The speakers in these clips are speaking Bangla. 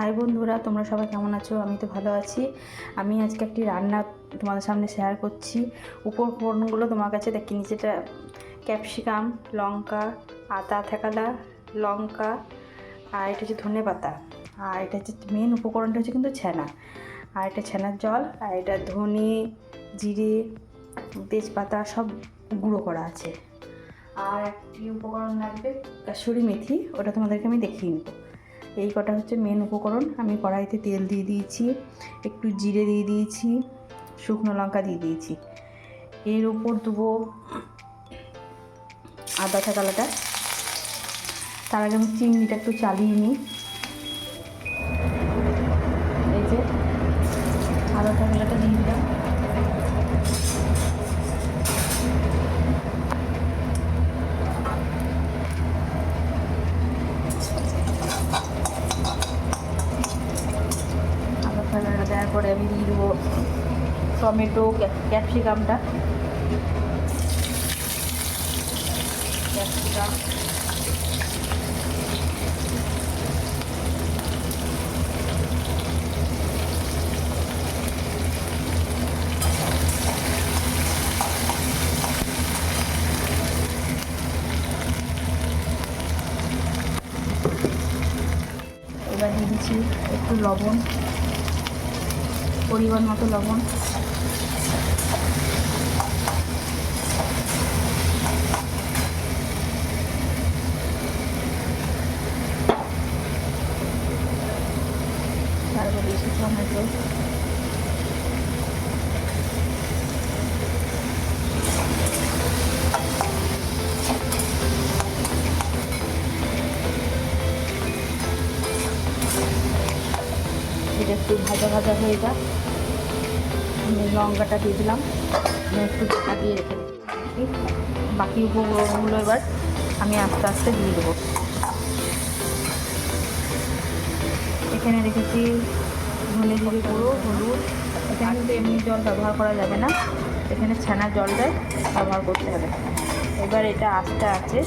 হাই বন্ধুরা, তোমরা সবাই কেমন আছো? আমি তো ভালো আছি। আমি আজকে একটি রান্না তোমাদের সামনে শেয়ার করছি। উপকরণগুলো তোমার কাছে দেখি নিচেটা ক্যাপসিকাম লঙ্কা, আদা থেকালা লঙ্কা, আর এটা হচ্ছে ধনে পাতা। আর এটা হচ্ছে মেন উপকরণটা হচ্ছে কিন্তু ছানা। আর এটা ছানার জল, আর এটা ধনে, জিরে, তেজপাতা সব গুঁড়ো করা আছে। আর একটি উপকরণ লাগবে কাসুরি মেথি, ওটা তোমাদেরকে আমি দেখিয়ে নেব। এই কটা হচ্ছে মেন উপকরণ। আমি কড়াইতে তেল দিয়ে দিয়েছি, একটু জিরে দিয়ে দিয়েছি, শুকনো লঙ্কা দিয়ে দিয়েছি। এর উপর দেবো আদা থাকালাটা তার আগে আমি চিংড়িটা একটু চালিয়ে নিই। থাকালাটা দেওয়ার পরে আমি দিয়ে দেবো টমেটো ক্যাপসিকামটা। ক্যাপসিকাম। এবার দিয়ে দিচ্ছি একটু লবণ। পরিমাণ মতো লবণ। তারপর বেশি টমেটো। এটা একটু ভাজা ভাজা হয়ে যাক। আমি লঙ্কাটা দিয়ে দিলাম। একটু ঢাকা দিয়ে রেখে বাকি উপকরণগুলো এবার আমি আস্তে আস্তে দিয়ে দেবো। এখানে রেখেছি ধনে জিরে গুঁড়ো, হলুদ। এখানে কিন্তু এমনি জল ব্যবহার করা যাবে না। এখানে ছানার জলটাই ব্যবহার করতে হবে। এবার এটা আস্তে আস্তে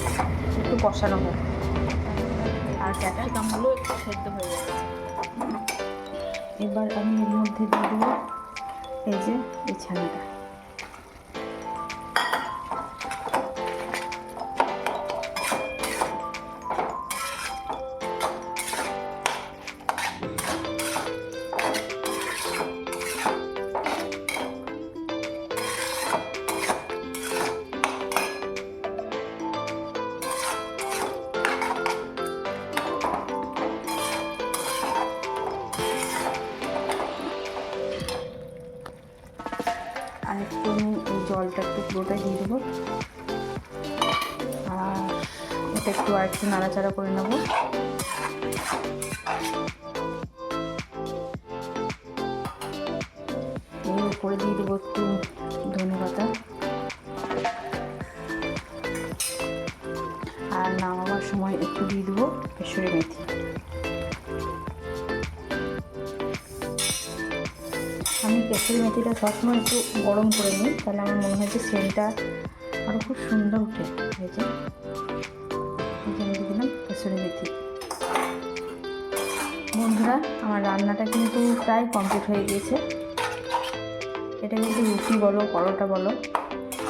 একটু কষানো হোক। আর ক্যাটার ক্যাপসিকামগুলো একটু সেদ্ধ হয়ে যাবে। এবার আমি এর মধ্যে দিয়ে দেবো এই যে এই ছানাটা। আমি এই জলটা একটু পুরোটাই দিয়ে দেবো। আর এটা একটু আর একটু নাড়াচাড়া করে নেব। উপরে দিয়ে দেবো একটু ধনে পাতা। আর নামাবার সময় একটু দিয়ে দেবো কেশরি মেথি। আমি কেশরি মেথিটা সবসময় একটু গরম করে নিই, তাহলে আমার মনে হয় যে সেন্টটা আরও খুব সুন্দর উঠে হয়েছে দিয়ে দিলাম মেথি। বন্ধুরা, আমার রান্নাটা কিন্তু প্রায় কমপ্লিট হয়ে গিয়েছে। এটা কিন্তু রুটি বলো, পরোটা বলো,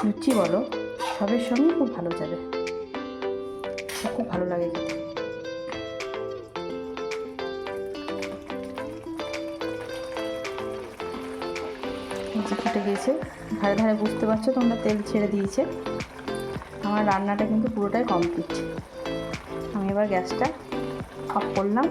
লুচি বলো, সবের সঙ্গে খুব ভালো যাবে। খুব ভালো লাগে নিচে ফুটে গেছে। ধারে ধারে বুঝতে পারছ তোমরা তেল ছেড়ে দিয়েছে। আমার রান্নাটা কিন্তু পুরোটাই কমপ্লিট আমি এবার গ্যাসটা অফ করলাম।